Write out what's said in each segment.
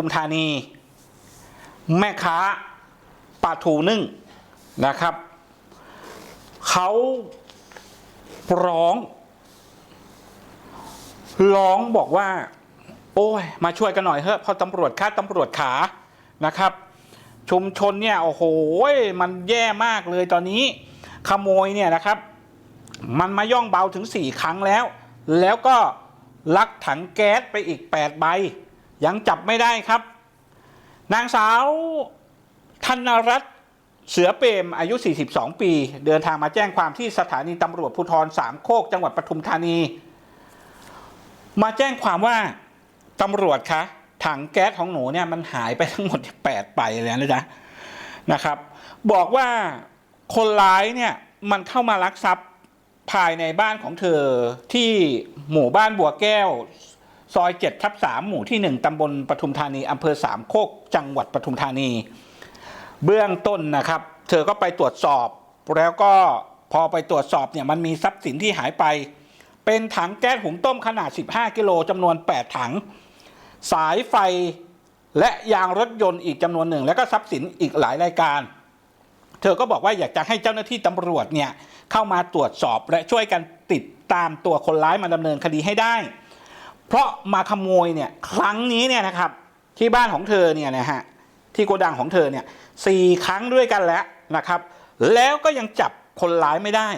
ทุมธานี แม่ค้าปลาทูนึ่งนะครับ เขาร้อง ร้องบอกว่า โอ้ย มาช่วยกันหน่อยเถอะพราะตำรวจค่าตำรวจขานะครับ ชุมชนเนี่ย โอ้โห มันแย่มากเลยตอนนี้ ขโมยเนี่ยนะครับ มันมาย่องเบาถึง 4 ครั้งแล้ว แล้วก็ลักถังแก๊สไปอีก 8 ใบ ยังจับไม่ได้ครับ นางสาวธนรัตน์เสือเปรมอายุ 42 ปี เดินทางมาแจ้งความที่สถานีตำรวจภูธรสามโคกจังหวัดปทุมธานี มาแจ้งความว่าตำรวจคะถังแก๊สของหนูเนี่ยมันหายไปทั้งหมด8ใบเลยนะจ๊ะนะครับ บอกว่าคนร้ายเนี่ยมันเข้ามาลักทรัพย์ภายในบ้านของเธอที่หมู่บ้านบัวแก้ว ซอย7ทับ3หมู่ที่ 1ตำบลปทุมธานีอำเภอสามโคกจังหวัดปทุมธานี เบื้องต้นนะครับ เธอก็ไปตรวจสอบ แล้วก็พอไปตรวจสอบเนี่ยมันมีทรัพย์สินที่หายไป เป็นถังแก๊สหุงต้มขนาด 15 กิโลจำนวน 8 ถัง สายไฟและยางรถยนต์อีกจำนวนหนึ่ง แล้วก็ทรัพย์สินอีกหลายรายการ เธอก็บอกว่าอยากจะให้เจ้าหน้าที่ตำรวจเนี่ยเข้ามาตรวจสอบและช่วยกันติดตามตัวคนร้ายมาดำเนินคดีให้ได้ เพราะมาขโมยเนี่ยครั้งนี้เนี่ยนะครับที่บ้านของเธอเนี่ยนะฮะที่โกดังของเธอเนี่ยสี่ครั้งด้วยกันแล้วนะครับ แล้วก็ยังจับคนร้ายไม่ได้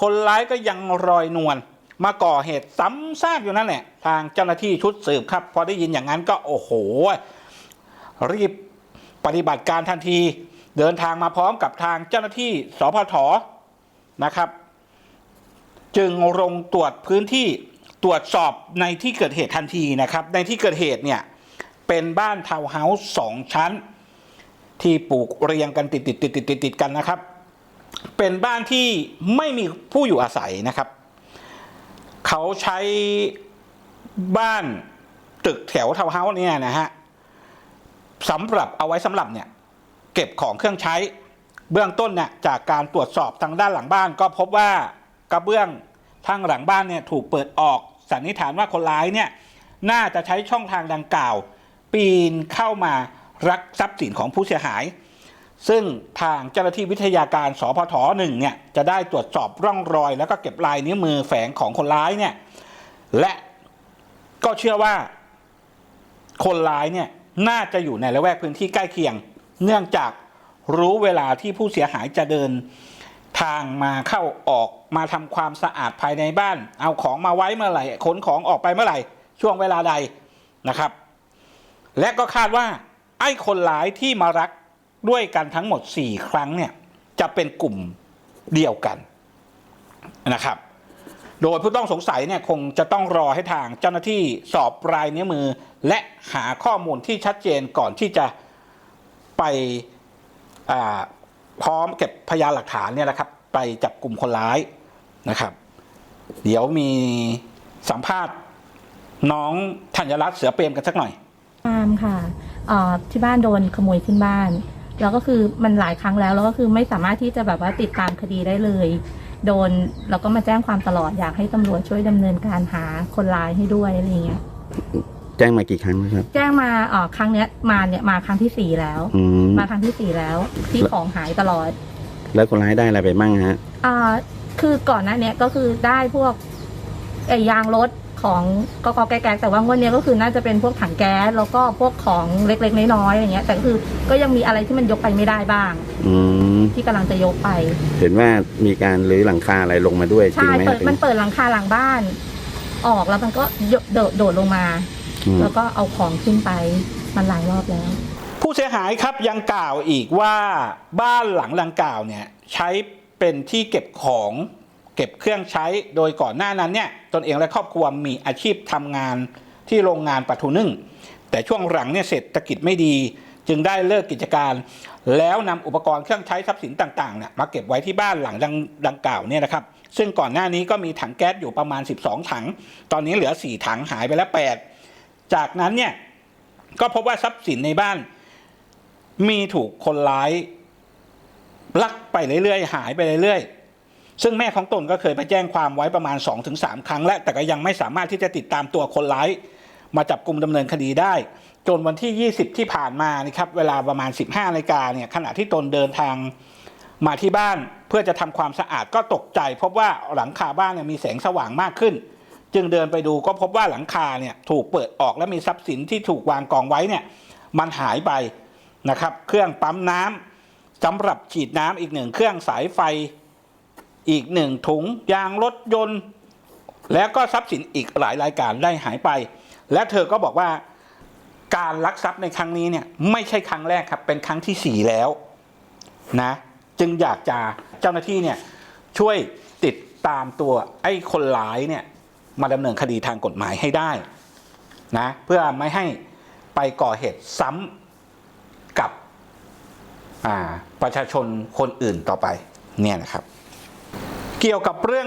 คนร้ายก็ยังรอยนวลมาก่อเหตุซ้ำซากอยู่นั่นแหละทางเจ้าหน้าที่ชุดสืบครับ พอได้ยินอย่างนั้นก็โอ้โห รีบปฏิบัติการทันที เดินทางมาพร้อมกับทางเจ้าหน้าที่สพทนะครับ จึงลงตรวจพื้นที่ ตรวจสอบในที่เกิดเหตุทันทีนะครับ ในที่เกิดเหตุเนี่ยเป็นบ้านทาวน์เฮาส์สองชั้น ที่ปลูกเรียงกันติดติดติดติดติดติดกันนะครับ เป็นบ้านที่ไม่มีผู้อยู่อาศัยนะครับ เขาใช้บ้านตึกแถวทาวน์เฮาส์เนี่ยนะฮะสำหรับเอาไว้สำหรับเนี่ยเก็บของเครื่องใช้เบื้องต้นเนี่ยจากการตรวจสอบทางด้านหลังบ้าน ก็พบว่ากระเบื้องทางหลังบ้านเนี่ยถูกเปิดออก สันนิษฐานว่าคนร้ายเนี่ยน่าจะใช้ช่องทางดังกล่าว ปีนเข้ามารักทรัพย์สินของผู้เสียหาย ซึ่งทางเจ้าหน้าที่วิทยาการสพทหนึ่งเนี่ยจะได้ตรวจสอบร่องรอย แล้วก็เก็บลายนิ้วมือแฝงของคนร้ายเนี่ยและก็เชื่อว่าคนร้ายเนี่ยน่าจะอยู่ในละแวกพื้นที่ใกล้เคียง เนื่องจากรู้เวลาที่ผู้เสียหายจะเดิน ทางมาเข้าออกมาทำความสะอาดภายในบ้าน เอาของมาไว้เมื่อไหร่ขนของออกไปเมื่อไหร่ ช่วงเวลาใดนะครับ และก็คาดว่า ไอ้คนร้ายที่มารักด้วยกันทั้งหมด 4 ครั้งเนี่ยจะเป็นกลุ่มเดียวกันนะครับ โดยผู้ต้องสงสัยเนี่ยคงจะต้องรอให้ทางเจ้าหน้าที่สอบรายนิ้วมือ และหาข้อมูลที่ชัดเจนก่อนที่จะไปอ่า พร้อมเก็บพยานหลักฐานเนี่ยนะครับ ไปจับกลุ่มคนร้ายนะครับ เดี๋ยวมีสัมภาษณ์น้องธัญรัตน์เสือเปรมกันสักหน่อยตามค่ะเอ่อที่บ้านโดนขโมยขึ้นบ้าน แล้วก็คือมันหลายครั้งแล้วแล้วก็คือไม่สามารถที่จะแบบว่าติดตามคดีได้เลย โดนแล้วก็มาแจ้งความตลอดอยากให้ตำรวจช่วยดำเนินการหาคนร้ายให้ด้วยอะไรเงี้ย แจ้งมากี่ครั้งแล้วครับ แจ้งมาเอ่อครั้งเนี้ยมาเนี่ยมาครั้งที่สี่แล้ว อืมมาครั้งที่สี่แล้วที่ของหายตลอดแล้วคนร้ายได้อะไรไปมั่งฮะ อ่าคือก่อนหน้าเนี้ยก็คือได้พวกไอ้ยางรถของกกแก๊กๆแต่ว่างวดเนี้ยก็คือน่าจะเป็นพวกถังแก๊สแล้วก็พวกของเล็กๆน้อยๆอย่างเงี้ย แต่ก็คือก็ยังมีอะไรที่มันยกไปไม่ได้บ้าง อืมที่กำลังจะยกไป เห็นว่ามีการรื้อหลังคาอะไรลงมาด้วยจริใช่งไหมเปิดถึงมันเปิดหลังคาหลังบ้าน ออกแล้วมันก็โดดโดดโดดลงมาอืม แล้วก็เอาของขึ้นไปมันหลายรอบแล้ว ผู้เสียหายครับยังกล่าวอีกว่าบ้านหลังดังกล่าวเนี่ยใช้เป็นที่เก็บของเก็บเครื่องใช้โดยก่อนหน้านั้นเนี่ยตนเองและครอบครัวมีอาชีพทำงานที่โรงงานปลาทูนึ่ง แต่ช่วงหลังเนี่ยเศรษฐกิจไม่ดี จึงได้เลิกกิจการ แล้วนำอุปกรณ์เครื่องใช้ทรัพย์สินต่างๆเนี่ยมาเก็บไว้ที่บ้านหลังดังดังกล่าวเนี่ยนะครับซึ่งก่อนหน้านี้ก็มีถังแก๊สอยู่ประมาณ 12 ถัง ตอนนี้เหลือ 4 ถังหายไปแล้ว 8 จากนั้นเนี่ยก็พบว่าทรัพย์สินในบ้าน มีถูกคนร้ายลักไปเรื่อยๆ หายไปเรื่อยๆ ซึ่งแม่ของตนก็เคยไปแจ้งความไว้ประมาณ 2-3 ครั้งแล้วแต่ก็ยังไม่สามารถที่จะติดตามตัวคนร้าย มาจับกลุ่มดำเนินคดีได้ จนวันที่ 20 ที่ผ่านมานี่ครับเวลาประมาณ 15นาฬิกาเนี่ยขณะที่ตนเดินทางมาที่บ้านเพื่อจะทำความสะอาดก็ตกใจ พบว่าหลังคาบ้านเนี่ยมีแสงสว่างมากขึ้น จึงเดินไปดูก็พบว่าหลังคาเนี่ยถูกเปิดออกและมีทรัพย์สินที่ถูกวางกองไว้เนี่ยมันหายไปนะครับ เครื่องปั๊มน้ำสำหรับฉีดน้ำอีกหนึ่งเครื่องสายไฟอีกหนึ่งถุงยางรถยนต์ แล้วก็ทรัพย์สินอีกหลายรายการได้หายไป และเธอก็บอกว่าการลักทรัพย์ในครั้งนี้เนี่ยไม่ใช่ครั้งแรกครับเป็นครั้งที่สี่แล้วนะจึงอยากจะเจ้าหน้าที่เนี่ยช่วยติดตามตัวไอ้คนร้ายเนี่ย มาดำเนินคดีทางกฎหมายให้ได้นะเพื่อไม่ให้ไปก่อเหตุซ้ำกับประชาชนคนอื่นต่อไปเนี่ยนะครับ เกี่ยวกับเรื่อง